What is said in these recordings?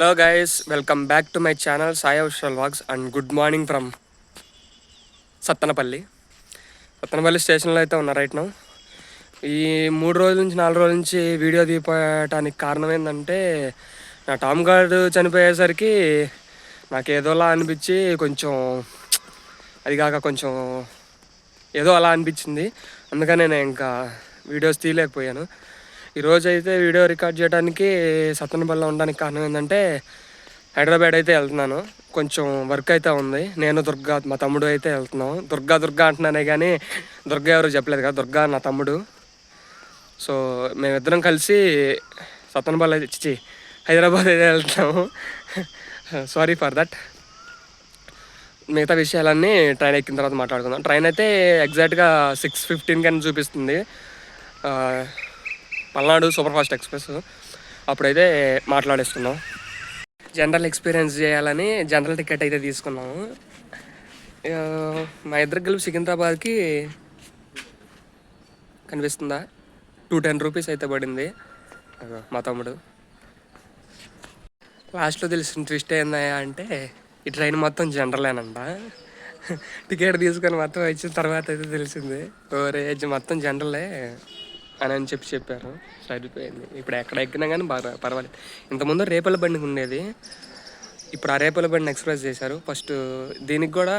Hello guys welcome back to my channel Sai official vlogs and good morning from Sattenapalli Sattenapalli స్టేషన్లో అయితే ఉన్నా right now ఈ మూడు రోజుల నుంచి నాలుగు రోజుల నుంచి వీడియో తీయటానికి కారణం ఏంటంటే నా టామ్ గార్డ్ చనిపోయేసరికి నాకు ఏదోలా అనిపించి కొంచెం అది కాక కొంచెం ఏదో అలా అనిపించింది. అందుకనే నేను ఇంకా వీడియోస్ తీయలేకపోయాను. ఈరోజు అయితే వీడియో రికార్డ్ చేయడానికి సత్తనపల్లిలో ఉండడానికి కారణం ఏంటంటే హైదరాబాద్ అయితే వెళ్తున్నాను. కొంచెం వర్క్ అయితే ఉంది. నేను దుర్గా మా తమ్ముడు అయితే వెళ్తున్నాం. దుర్గా దుర్గా అంటున్నానే కానీ దుర్గా ఎవరు చెప్పలేదు కదా. దుర్గా నా తమ్ముడు. సో మేమిద్దరం కలిసి సత్తనపల్లి అయితే చిచి హైదరాబాద్ అయితే వెళ్తున్నాము సారీ ఫర్ దట్ మిగతా విషయాలన్నీ ట్రైన్ ఎక్కిన తర్వాత మాట్లాడుకుందాం. ట్రైన్ అయితే ఎగ్జాక్ట్గా సిక్స్ ఫిఫ్టీన్ కానీ చూపిస్తుంది. Palnadu super fast express. అప్పుడైతే మాట్లాడేస్తున్నాం జనరల్ ఎక్స్పీరియన్స్ చేయాలని జనరల్ టికెట్ అయితే తీసుకున్నాము. మా ఇద్దరు కలిపి సికింద్రాబాద్కి కనిపిస్తుందా? టూ టెన్ రూపీస్ అయితే పడింది. మా తమ్ముడు. లాస్ట్లో తెలిసిన ట్విస్ట్ ఏందయ్యా అంటే ఈ ట్రైన్ మొత్తం జనరలేనంట. టికెట్ తీసుకొని మొత్తం వచ్చిన తర్వాత అయితే తెలిసింది. ఓరే మొత్తం జనరలే. అని అని చెప్పి చెప్పారు. సరిపోయింది. ఇప్పుడు ఎక్కడ ఎక్కినా కానీ బాగా పర్వాలేదు. ఇంతకుముందు రేపల బండికి ఉండేది. ఇప్పుడు ఆ రేపల బండిని ఎక్స్ప్రెస్ చేశారు. ఫస్ట్ దీనికి కూడా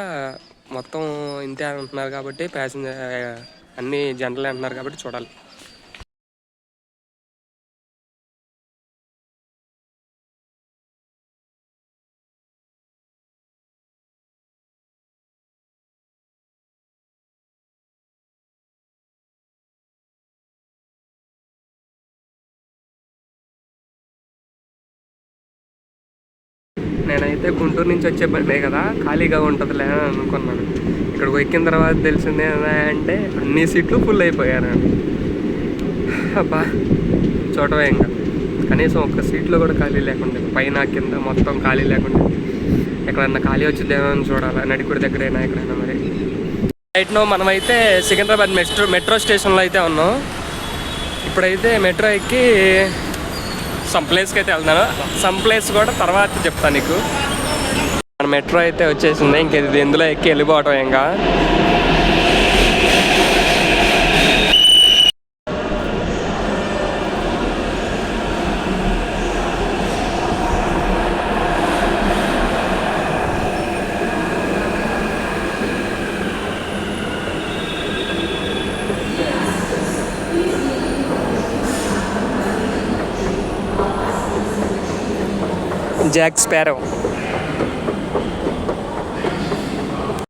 మొత్తం ఇంతే అంటున్నారు కాబట్టి ప్యాసింజర్ అన్నీ జనరలే అంటున్నారు కాబట్టి చూడాలి. నేనైతే గుంటూరు నుంచి వచ్చే బండే కదా ఖాళీగా ఉంటుందిలే అని అనుకున్నాను. ఇక్కడికి ఎక్కిన తర్వాత తెలిసింది అంటే అన్ని సీట్లు ఫుల్ అయిపోయారు. అబ్బా చూడవే ఇంకా. కనీసం ఒక్క సీట్లో కూడా ఖాళీ లేకుండా పైన కింద మొత్తం ఖాళీ లేకుండా. ఎక్కడన్నా ఖాళీ వచ్చిందేమో అని చూడాలి నడికుడి దగ్గరైనా ఎక్కడైనా మరి. రైట్నో మనమైతే సికింద్రాబాద్ మెట్రో మెట్రో స్టేషన్లో అయితే ఉన్నాం. ఇప్పుడైతే మెట్రో ఎక్కి సమ్ ప్లేస్కి అయితే వెళ్తున్నాను. సమ్ ప్లేస్ కూడా తర్వాత చెప్తాను నీకు. మన మెట్రో అయితే వచ్చేసింది. ఇంక ఇది ఇందులో ఎక్కి వెళ్ళిపోవటం ఇంకా. Jack sparrow